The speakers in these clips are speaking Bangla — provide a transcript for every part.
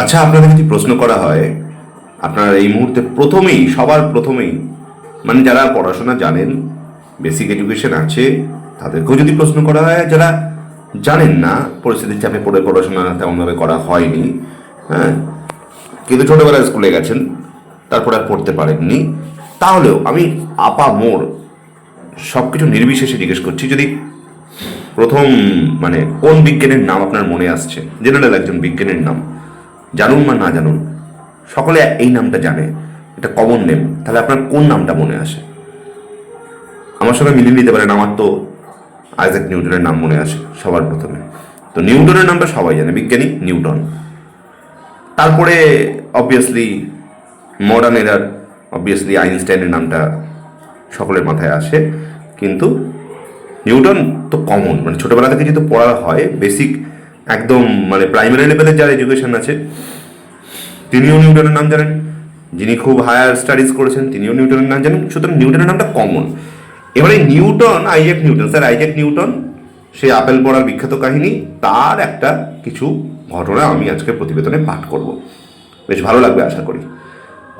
আচ্ছা আপনাদের যদি প্রশ্ন করা হয়, আপনারা এই মুহূর্তে প্রথমেই, সবার প্রথমেই মানে যারা পড়াশোনা জানেন বেসিক এডুকেশন আছে, তাদেরকেও যদি প্রশ্ন করা হয়, যারা জানেন না পরিস্থিতির চাপে পড়ে পড়াশোনা তেমনভাবে করা হয়নি হ্যাঁ কিন্তু ছোটোবেলায় স্কুলে গেছেন, তারপর আর পড়তে পারেননি, তাহলেও আমি আপা মোড় সব কিছু নির্বিশেষে জিজ্ঞেস করছি, যদি প্রথম মানে কোন বিজ্ঞানের নাম আপনার মনে আসছে? জেনারেল একজন বিজ্ঞানের নাম। জানুন বা না জানুন, সকলে এই নামটা জানে, এটা কমন নেম তাহলে আপনার কোন নামটা মনে আসে? আমার সঙ্গে মিলিয়ে নিতে পারেন, আমার তো আইজাক নিউটনের নাম মনে আসে সবার প্রথমে। তো নিউটনের নামটা সবাই জানে, বিজ্ঞানী নিউটন। তারপরে অবভিয়াসলি মডার্ন এরার অবভিয়াসলি আইনস্টাইনের নামটা সকলের মাথায় আসে, কিন্তু নিউটন তো কমন মানে ছোটবেলা থেকে যেহেতু পড়া হয় বেসিক একদম মানে প্রাইমারি লেভেলের যার এডুকেশন আছে, তিনিও নিউটনের নাম জানেন। যিনি খুব হায়ার স্টাডিজ করেছেন, তিনিও নিউটনের নাম জানেন। সুতরাং নিউটনের নামটা কমন এবারে Newton Isaac Newton sir Isaac Newton সেই আপেল পড়ার বিখ্যাত কাহিনী, তার একটা কিছু ঘটনা আমি আজকে প্রতিবেদনে পাঠ করব। বেশ ভালো লাগবে আশা করি।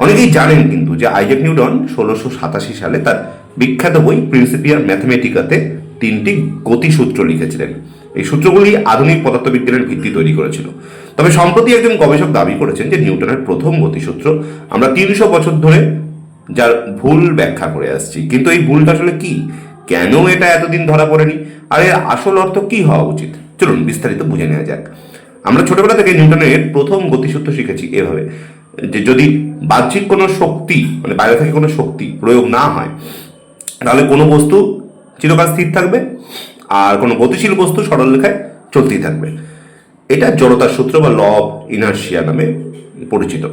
অনেকেই জানেন কিন্তু যে আইজ্যাক নিউটন ষোলোশো সাতাশি সালে তার বিখ্যাত বই প্রিন্সিপিয়ার ম্যাথমেটিকাতে তিনটি গতিসূত্র লিখেছিলেন। এই সূত্রগুলি আধুনিক পদার্থবিজ্ঞানের ভিত্তি তৈরি করেছিল। তবে সম্প্রতি একজন গবেষক দাবি করেছেন যে নিউটনের প্রথম গতিসূত্র আমরা তিনশো বছর ধরে যার ভুল ব্যাখ্যা করে আসছি। কিন্তু এই ভুলটা আসলে কি? কেন এটা এতদিন ধরা পড়েনি? আর এর আসল অর্থ কি হওয়া উচিত? চলুন বিস্তারিত বুঝে নেওয়া যাক। আমরা ছোটবেলা থেকে নিউটনের প্রথম গতিসূত্র শিখেছি এভাবে, যে যদি বাহ্যিক কোনো শক্তি মানে বাইরে থেকে কোনো শক্তি প্রয়োগ না হয়, তাহলে কোনো বস্তু চিরকাল স্থির থাকবে? আর কোনো গতিশীল বস্তু সরল রেখায় চলতেই থাকবে। এটা জড়তার সূত্র বা ল অফ ইনার্শিয়া নামে পরিচিত।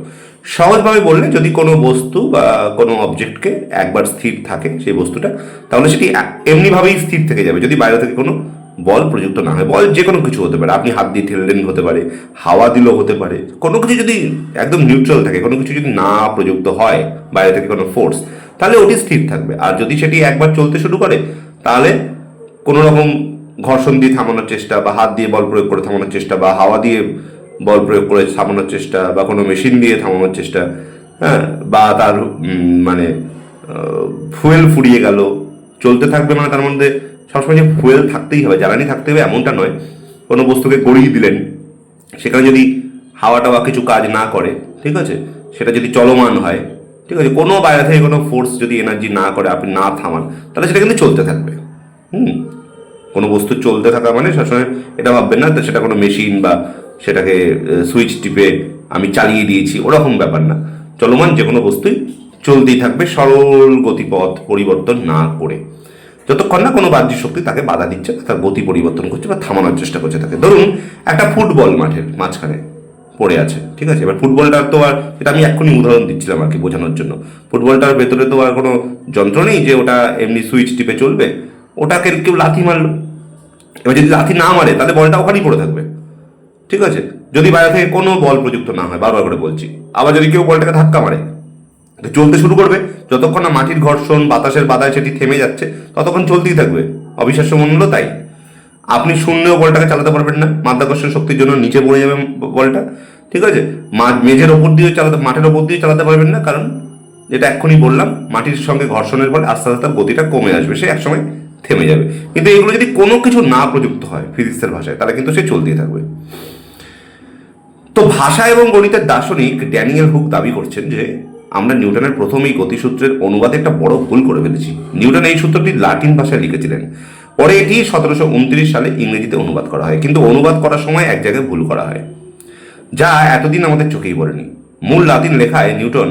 সহজভাবে বললে যদি কোনো বস্তু বা কোনো অবজেক্টকে একবার স্থির থাকে সেই বস্তুটা, তাহলে সেটি এমনিভাবেই স্থির থেকে যাবে। যদি বাইরে থেকে কোনো বল প্রযুক্ত না হয়, বল যে কোনো কিছু হতে পারে। আপনি হাত দিয়ে ঠেললেন হতে পারে, হাওয়া দিলেও হতে পারে। কোনো কিছু যদি একদম নিউট্রাল থাকে, কোনো কিছু যদি না প্রযুক্ত হয়, বাইরে থেকে কোনো ফোর্স তাহলে ওটি স্থির থাকবে। আর যদি সেটি একবার চলতে শুরু করে, তাহলে কোনো রকম ঘর্ষণ দিয়ে থামানোর চেষ্টা বা হাত দিয়ে বল প্রয়োগ করে থামানোর চেষ্টা বা হাওয়া দিয়ে বল প্রয়োগ করে থামানোর চেষ্টা বা কোনো মেশিন দিয়ে থামানোর চেষ্টা হ্যাঁ বা তার মানে ফুয়েল ফুরিয়ে গেল, চলতে থাকবে মানে তার মধ্যে সবসময় যে ফুয়েল থাকতেই হবে, জ্বালানি থাকতে হবে এমনটা নয়, কোনো বস্তুকে গড়িয়ে দিলেন, সেখানে যদি হাওয়া টাওয়া কিছু কাজ না করে, ঠিক আছে, সেটা যদি চলমান হয়, ঠিক আছে, কোনো বাইরে থেকে কোনো ফোর্স যদি এনার্জি না করে আপনি না থামান, তাহলে সেটা কিন্তু চলতে থাকবে। হুম। কোনো বস্তু চলতে থাকা মানে সবসময় এটা ভাববেন না সেটা কোনো মেশিন বা সেটাকে সুইচ টিপে আমি চালিয়ে দিয়েছি, ওরকম ব্যাপার না। চলমান যে কোনো বস্তুই চলতেই থাকবে, সরল গতিপথ পরিবর্তন না করে। যতক্ষণ না কোনো বাহ্যিক শক্তি তাকে বাধা দিচ্ছে, তার গতি পরিবর্তন করছে বা থামানোর চেষ্টা করছে তাকে। ধরুন, একটা ফুটবল মাঠের মাঝখানে পড়ে আছে, ঠিক আছে? এবার ফুটবলটার তো আর এটা আমি এক্ষুনি উদাহরণ দিচ্ছিলাম আর কি বোঝানোর জন্য। ফুটবলটার ভেতরে তো আর কোনো যন্ত্র নেই যে ওটা এমনি সুইচ টিপে চলবে? ওটাকে কেউ লাথি মারলো। এবার যদি লাথি না মারে, তাহলে বলটা ওখানেই পড়ে থাকবে। ঠিক আছে? যদি বাইরে থেকে কোনো বল প্রযুক্ত না হয়, বারবার করে বলছি। আবার যদি কেউ বলটাকে ধাক্কা মারে তো চলতে শুরু করবে। যতক্ষণ না মাটির ঘর্ষণ, বাতাসের বাধায় সেটি থেমে যাচ্ছে, ততক্ষণ চলতেই থাকবে। অবিশ্বাস্য হলো তাই। আপনি শূন্যেও বলটাকে চালাতে পারবেন না। মাধ্যাকর্ষণ শক্তির জন্য নিচে পড়ে যাবে বলটা। ঠিক আছে? মা- মেঝের ওপর দিয়ে চালাতে মাঠের ওপর দিয়ে চালাতে পারবেন না। কারণ, যেটা এক্ষুনি বললাম, মাটির সঙ্গে ঘর্ষণের ফলে আস্তে আস্তে গতিটা কমে আসবে। সে একসময় থেমে যাবে। কিন্তু এগুলো যদি কোনো কিছু না প্রযুক্ত হয় ফিজিক্সের ভাষায়, তাহলে কিন্তু সে চলতেই থাকবে। তো ভাষা এবং গণিতের দার্শনিক ড্যানিয়েল হুক দাবি করছেন যে, আমরা নিউটনের প্রথম এই গতিসূত্রের অনুবাদে একটা বড় ভুল করে ফেলেছি। নিউটন এই সূত্রটি লাটিন ভাষায় লিখেছিলেন। পরে এটি সতেরোশো উনত্রিশ সালে ইংরেজিতে অনুবাদ করা হয়। কিন্তু অনুবাদ করার সময় এক জায়গায় ভুল করা হয়, যা এতদিন আমাদের চোখেই পড়েনি। মূল লাতিন লেখায় নিউটন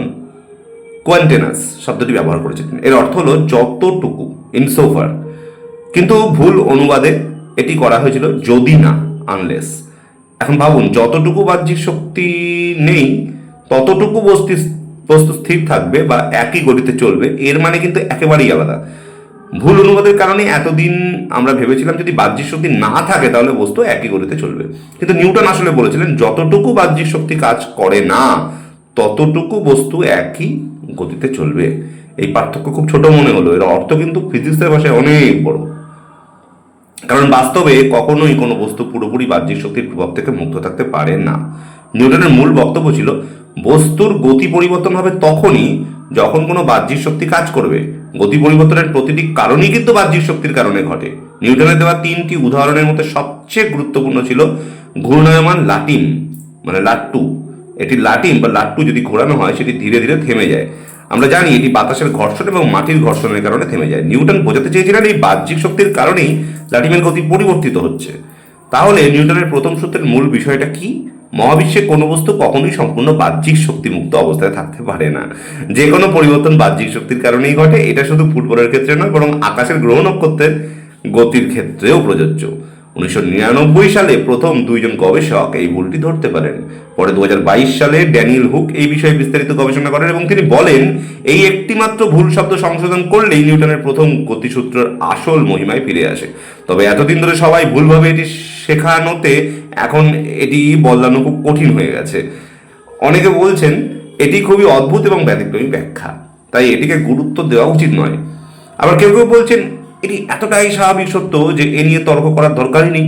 কোয়ান্টেনাস শব্দটি ব্যবহার করেছিলেন। এর অর্থ হলো যতটুকু, ইনসোফার। কিন্তু ভুল অনুবাদে এটি করা হয়েছিল যদি না আনলেস এখন ভাবুন, যতটুকু বাহ্যিক শক্তি নেই, ততটুকু বস্তি বস্তু স্থির থাকবে বা একই গতিতে চলবে, এর মানে কিন্তু একেবারেই আলাদা। ভুল অনুবাদের কারণে এতদিন আমরা ভেবেছিলাম যদি বাহ্যিক শক্তি না থাকে, তাহলে বস্তু একই গতিতে চলবে। কিন্তু নিউটন আসলে বলেছিলেন, যতটুকু বাহ্যিক শক্তি কাজ করে না, ততটুকু বস্তু একই গতিতে চলবে। এই পার্থক্য খুব ছোট মনে হলো। এর অর্থ কিন্তু ফিজিক্সের ভাষায় অনেক বড়। কারণ বাস্তবে কখনোই কোনো বস্তু পুরোপুরি বাহ্যিক শক্তির প্রভাব থেকে মুক্ত থাকতে পারে না। নিউটনের মূল বক্তব্য ছিল, বস্তুর গতি পরিবর্তন হবে তখনই যখন কোনো বাহ্যিক শক্তি কাজ করবে। গতি পরিবর্তনের প্রতিটি কারণই কিন্তু বাহ্যিক শক্তির কারণে ঘটে। নিউটনের দেওয়া তিনটি উদাহরণের মধ্যে সবচেয়ে গুরুত্বপূর্ণ ছিল ঘূর্ণায়মান লাটিম মানে লাট্টু। এটি লাটিম বা লাট্টু যদি ঘোরানো হয়, সেটি ধীরে ধীরে থেমে যায়। আমরা জানি এটি বাতাসের ঘর্ষণ এবং মাটির ঘর্ষণের কারণে থেমে যায়। নিউটন বোঝাতে চেয়েছিলেন এই বাহ্যিক শক্তির কারণেই লাটিমের গতি পরিবর্তিত হচ্ছে। তাহলে নিউটনের প্রথম সূত্রের মূল বিষয়টা কি? মহাবিশ্বে কোনো বস্তু কখনোই সম্পূর্ণ বাহ্যিক শক্তিমুক্ত অবস্থায় থাকতে পারে না। যে কোনো পরিবর্তন বাহ্যিক শক্তির কারণেই ঘটে। এটা শুধু ফুটবলের ক্ষেত্রে নয়, বরং আকাশের গ্রহ নক্ষত্রের গতির ক্ষেত্রেও প্রযোজ্য। উনিশশো নিরানব্বই সালে প্রথম দুইজন গবেষক এই ভুলটি ধরতে পারেন। পরে দু হাজার বাইশ সালে ড্যানিয়েল হুক এই বিষয়ে বিস্তারিত গবেষণা করেন এবং তিনি বলেন, এই একটিমাত্র ভুল শব্দ সংশোধন করলেই নিউটনের প্রথম গতিসূত্রের আসল মহিমায় ফিরে আসে। তবে এতদিন ধরে সবাই ভুলভাবে এটি শেখানোতে এখন এটি বদলানো খুব কঠিন হয়ে গেছে। অনেকে বলছেন, এটি খুবই অদ্ভুত এবং ব্যতিক্রমী ব্যাখ্যা। তাই এটিকে গুরুত্ব দেওয়া উচিত নয়। আবার কেউ কেউ বলছেন এটি এতটাই স্বাভাবিক সত্য যে এ নিয়ে তর্ক করার দরকারই নেই।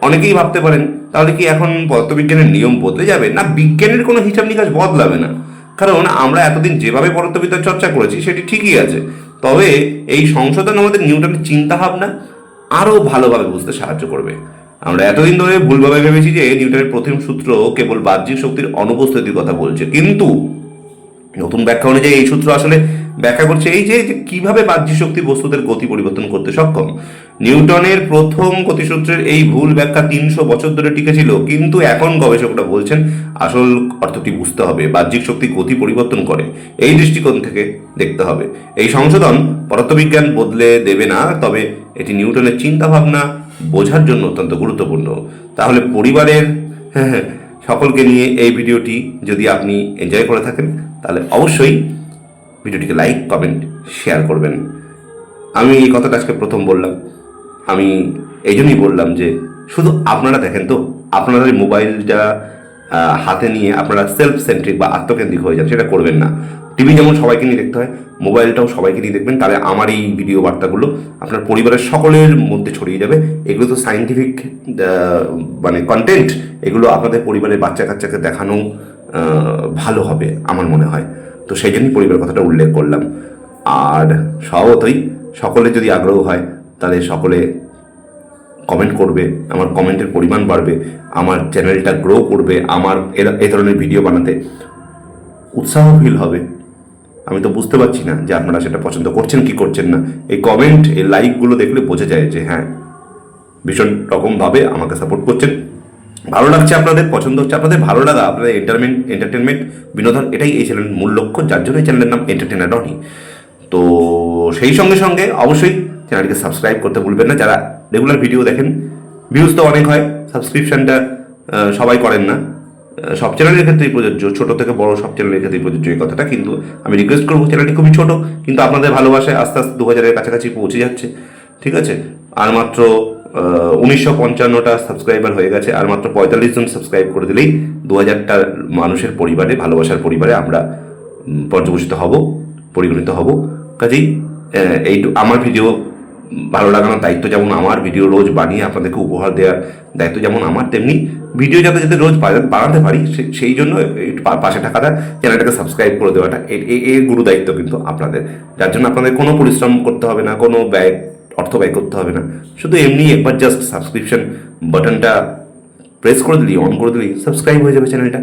অনেকেই ভাবতে পারেন, তাহলে কি এখন পদার্থবিজ্ঞানের নিয়ম বদলে যাবে? না, বিজ্ঞানের কোনো হিসাব নিকাশ বদলাবে না। কারণ আমরা এতদিন যেভাবে পদার্থবিদ্যার চর্চা করেছি, সেটি ঠিকই আছে। তবে এই সংশোধন আমাদের নিউটনের চিন্তাভাবনা আরও ভালোভাবে বুঝতে সাহায্য করবে। আমরা এতদিন ধরে ভুলভাবে ভেবেছি যে নিউটনের প্রথম সূত্র কেবল বাহ্যিক শক্তির অনুপস্থিতির কথা বলছে। কিন্তু নতুন ব্যাখ্যা অনুযায়ী এই সূত্র আসলে ব্যাখ্যা করছে এই যে কীভাবে বাহ্যিক শক্তি বস্তুদের গতি পরিবর্তন করতে সক্ষম। নিউটনের প্রথম গতিসূত্রের এই ভুল ব্যাখ্যা তিনশো বছর ধরে টিকেছিল কিন্তু এখন গবেষকরা বলছেন আসল অর্থটি বুঝতে হবে বাহ্যিক শক্তি গতি পরিবর্তন করে। এই দৃষ্টিকোণ থেকে দেখতে হবে। এই সংশোধন পদার্থবিজ্ঞান বদলে দেবে না, তবে এটি নিউটনের চিন্তাভাবনা বোঝার জন্য অত্যন্ত গুরুত্বপূর্ণ। তাহলে পরিবারের সকলকে নিয়ে এই ভিডিওটি যদি আপনি এনজয় করে থাকেন তাহলে অবশ্যই ভিডিওটিকে লাইক কমেন্ট শেয়ার করবেন। আমি এই কথাটা আজকে প্রথম বললাম। আমি এই জন্যই বললাম যে শুধু আপনারা দেখেন তো আপনারা মোবাইলটা হাতে নিয়ে আপনারা সেলফ সেন্ট্রিক বা আত্মকেন্দ্রিক হয়ে যান, সেটা করবেন না। টিভি যেমন সবাইকে নিয়ে দেখতে হয়, মোবাইলটাও সবাইকে নিয়ে দেখবেন। তাহলে আমার এই ভিডিও বার্তাগুলো আপনার পরিবারের সকলের মধ্যে ছড়িয়ে যাবে। এগুলো তো সাইন্টিফিক মানে কন্টেন্ট এগুলো আপনাদের পরিবারের বাচ্চা কাচ্চাকে দেখানো ভালো হবে আমার মনে হয়। তো সেই জন্যই পরিবারের কথাটা উল্লেখ করলাম। আর স্বভাবতই সকলে যদি আগ্রহ হয়, তাহলে সকলে কমেন্ট করবে, আমার কমেন্টের পরিমাণ বাড়বে, আমার চ্যানেলটা গ্রো করবে, আমার এই ধরনের ভিডিও বানাতে উৎসাহ ফিল হবে। আমি তো বুঝতে পারছি না যে আপনারা সেটা পছন্দ করছেন কি করছেন না। এই কমেন্ট এই লাইকগুলো দেখলে বোঝা যায় যে হ্যাঁ ভীষণ রকমভাবে আমাকে সাপোর্ট করছেন। ভালো লাগছে আপনাদের, পছন্দ হচ্ছে আপনাদের, ভালো লাগা আপনাদের এন্টারমেন্ট এন্টারটেনমেন্ট বিনোদন, এটাই এই চ্যানেলের মূল লক্ষ্য, যার জন্য এই চ্যানেলের নাম এন্টারটেনার ডটই তো সেই সঙ্গে সঙ্গে অবশ্যই চ্যানেলটিকে সাবস্ক্রাইব করতে ভুলবেন না, যারা রেগুলার ভিডিও দেখেন ভিউজ তো অনেক হয় সাবস্ক্রিপশনটা সবাই করেন না। সব চ্যানেলের ক্ষেত্রেই প্রযোজ্য, ছোটো থেকে বড় সব চ্যানেলের ক্ষেত্রেই প্রযোজ্য এই কথাটা, কিন্তু আমি রিকোয়েস্ট করব চ্যানেলটি খুবই ছোটো, কিন্তু আপনাদের ভালোবাসায় আস্তে আস্তে দু হাজারের কাছাকাছি পৌঁছে যাচ্ছে, ঠিক আছে? আর মাত্র উনিশশো পঞ্চান্নটা সাবস্ক্রাইবার হয়ে গেছে, আর মাত্র পঁয়তাল্লিশ জন সাবস্ক্রাইব করে দিলেই দু হাজারটা মানুষের পরিবারে, ভালোবাসার পরিবারে আমরা পর্যবেসিত হব, পরিগণিত হব। কাজেই এই আমার ভিডিও, ভালো লাগানোর দায়িত্ব যেমন আমার, ভিডিও রোজ বানিয়ে আপনাদেরকে উপহার দেওয়ার দায়িত্ব যেমন আমার, তেমনি ভিডিও যাতে যাতে রোজ বানাতে পারি সেই জন্য পাশে থাকাটা, চ্যানেলটাকে সাবস্ক্রাইব করে দেওয়াটা এর গুরু দায়িত্ব কিন্তু আপনাদের। যার জন্য আপনাদের কোনো পরিশ্রম করতে হবে না, কোনো ব্যয় অর্থ ব্যয় করতে হবে না। শুধু এমনি একবার জাস্ট সাবস্ক্রিপশন বাটনটা প্রেস করে দিলি অন করে দিলি সাবস্ক্রাইব হয়ে যাবে চ্যানেলটা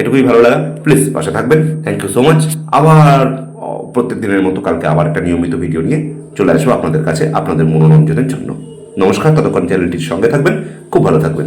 এটুকুই ভালো লাগা। প্লিজ পাশে থাকবেন। থ্যাংক ইউ সো মাচ আবার প্রত্যেক দিনের মতো কালকে আবার একটা নিয়মিত ভিডিও নিয়ে চলে আসব আপনাদের কাছে, আপনাদের মনোরঞ্জনের জন্য। নমস্কার, ততক্ষণ চ্যানেলটির সঙ্গে থাকবেন। খুব ভালো থাকবেন।